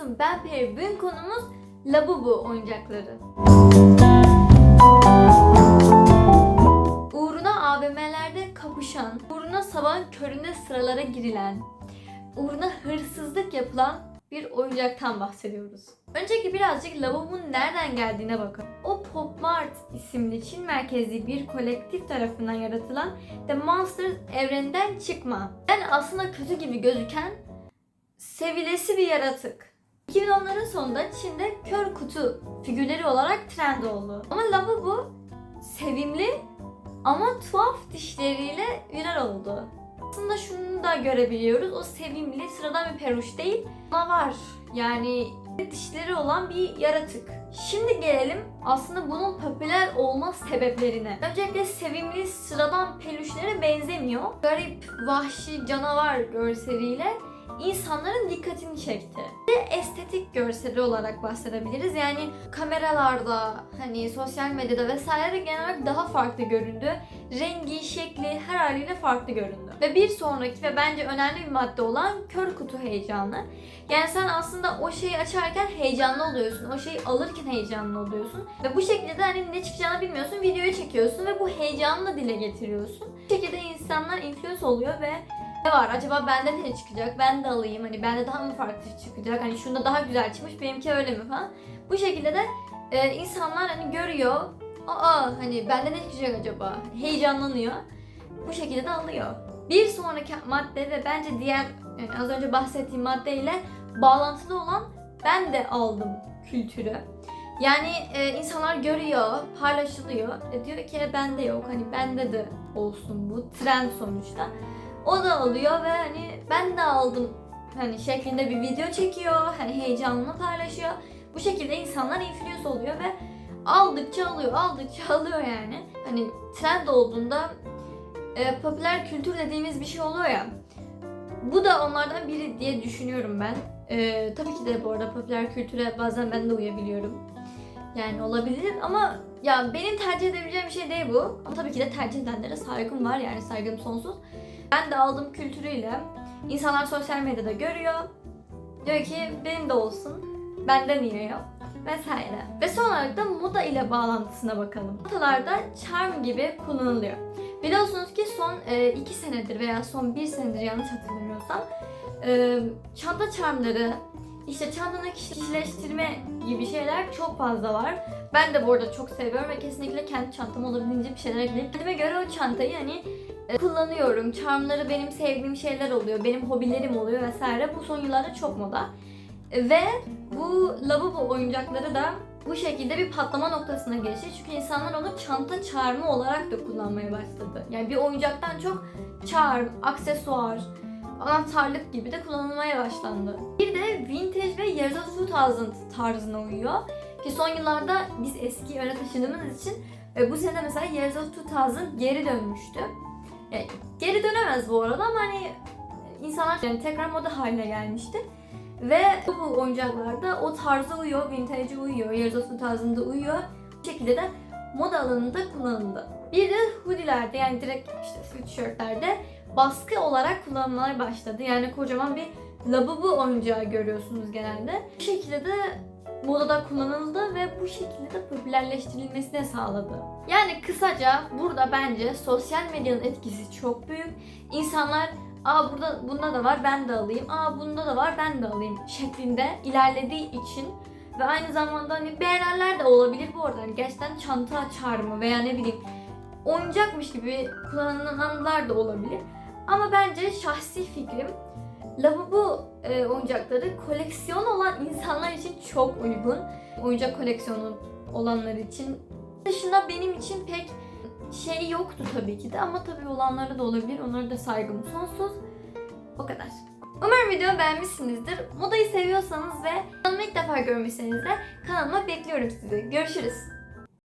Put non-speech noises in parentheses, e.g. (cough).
Nasılsın ben Peri? Bugün konumuz Labubu oyuncakları. Uğruna AVM'lerde kapışan, uğruna sabahın köründe sıralara girilen, uğruna hırsızlık yapılan bir oyuncaktan bahsediyoruz. Önceki birazcık Labubu'nun nereden geldiğine bakın. O Pop Mart isimli Çin merkezli bir kolektif tarafından yaratılan The Monsters evreninden çıkma. Yani aslında kötü gibi gözüken sevilesi bir yaratık. 2010'ların sonunda Çin'de kör kutu figürleri olarak trend oldu. Ama Labubu sevimli ama tuhaf dişleriyle viral oldu. Aslında şunu da görebiliyoruz. O sevimli, sıradan bir peruş değil. Ama var. Yani dişleri olan bir yaratık. Şimdi gelelim aslında bunun popüler olma sebeplerine. Öncelikle sevimli, sıradan peluşlara benzemiyor. Garip, vahşi, canavar görseliyle insanların dikkatini çekti. De estetik görseli olarak bahsedebiliriz. Yani kameralarda, hani sosyal medyada vesaire genel olarak daha farklı göründü. Rengi, şekli her haliyle farklı göründü. Ve bir sonraki ve bence önemli bir madde olan kör kutu heyecanı. Yani sen aslında o şeyi açarken heyecanlı oluyorsun. O şeyi alırken heyecanlı oluyorsun. Ve bu şekilde de hani ne çıkacağını bilmiyorsun. Videoyu çekiyorsun ve bu heyecanı da dile getiriyorsun. Bu şekilde insanlar influence oluyor ve ne var acaba bende ne çıkacak ben de alayım hani bende daha mı farklı çıkacak hani şunda daha güzel çıkmış benimki öyle mi falan. Bu şekilde de e, insanlar hani görüyor aa hani bende ne çıkacak acaba heyecanlanıyor bu şekilde de alıyor. Bir sonraki madde ve bence diğer yani az önce bahsettiğim maddeyle bağlantılı olan ben de aldım kültürü. Yani e, insanlar görüyor, paylaşılıyor. E, diyor ki "E, bende yok. Hani bende de olsun bu trend sonuçta. O da alıyor ve hani ben de aldım hani şeklinde bir video çekiyor. Hani heyecanını paylaşıyor. Bu şekilde insanlar influence oluyor ve aldıkça alıyor, aldıkça (laughs) alıyor yani. Hani trend olduğunda e, popüler kültür dediğimiz bir şey oluyor ya. Bu da onlardan biri diye düşünüyorum ben. E, tabii ki de bu arada popüler kültüre bazen ben de uyabiliyorum. Yani olabilir ama ya benim tercih edebileceğim bir şey değil bu. Ama tabii ki de tercih edenlere saygım var yani saygım sonsuz. Ben de aldığım kültürüyle insanlar sosyal medyada görüyor. Diyor ki benim de olsun. Bende niye yok? Vesaire. Ve son olarak da moda ile bağlantısına bakalım. Modalarda charm gibi kullanılıyor. Biliyorsunuz ki son 2 senedir veya son 1 senedir yanlış hatırlamıyorsam e, çanta charmları, işte çantanı kişileştirme gibi şeyler çok fazla var. Ben de bu arada çok seviyorum ve kesinlikle kendi çantama olabildiğince bir şeyler ekleyip kendime göre o çantayı hani e, kullanıyorum. Charmları benim sevdiğim şeyler oluyor. Benim hobilerim oluyor vesaire. Bu son yıllarda çok moda. E, Ve bu lavabo oyuncakları da bu şekilde bir patlama noktasına geçti. Çünkü insanlar onu çanta charmı olarak da kullanmaya başladı. Yani bir oyuncaktan çok charm, aksesuar, anahtarlık gibi de kullanılmaya başlandı. Bir de vintage ve of 2000 tarzına uyuyor. Ki son yıllarda biz eski yöne taşıdığımız için e, bu sene mesela of 2000 geri dönmüştü. Yani geri dönemez bu arada ama hani insanlar yani tekrar moda haline gelmişti. Ve bu oyuncaklarda o tarza uyuyor, vintage'e uyuyor, of 2000'da uyuyor. Bu şekilde de moda alanında kullanıldı. Bir de hoodie'lerde yani direkt işte sweatshirtlerde baskı olarak kullanılmaya başladı. Yani kocaman bir labubu oyuncağı görüyorsunuz genelde. Bu şekilde de modada kullanıldı ve bu şekilde de popülerleştirilmesine sağladı. Yani kısaca burada bence sosyal medyanın etkisi çok büyük. İnsanlar Aa burada bunda da var ben de alayım. Aa bunda da var ben de alayım şeklinde ilerlediği için ve aynı zamanda hani beğenenler de olabilir bu arada. Hani gerçekten çanta çağrımı veya ne bileyim oyuncakmış gibi kullanılanlar da olabilir. Ama bence şahsi fikrim lavabo e, oyuncakları koleksiyon olan insanlar için çok uygun. Oyuncak koleksiyonu olanlar için. Dışında benim için pek şey yoktu tabii ki de ama tabii olanları da olabilir. Onlara da saygım sonsuz. O kadar. Umarım videomu beğenmişsinizdir. Modayı seviyorsanız ve kanalımı ilk defa görmüşseniz de kanalıma bekliyorum sizi. Görüşürüz.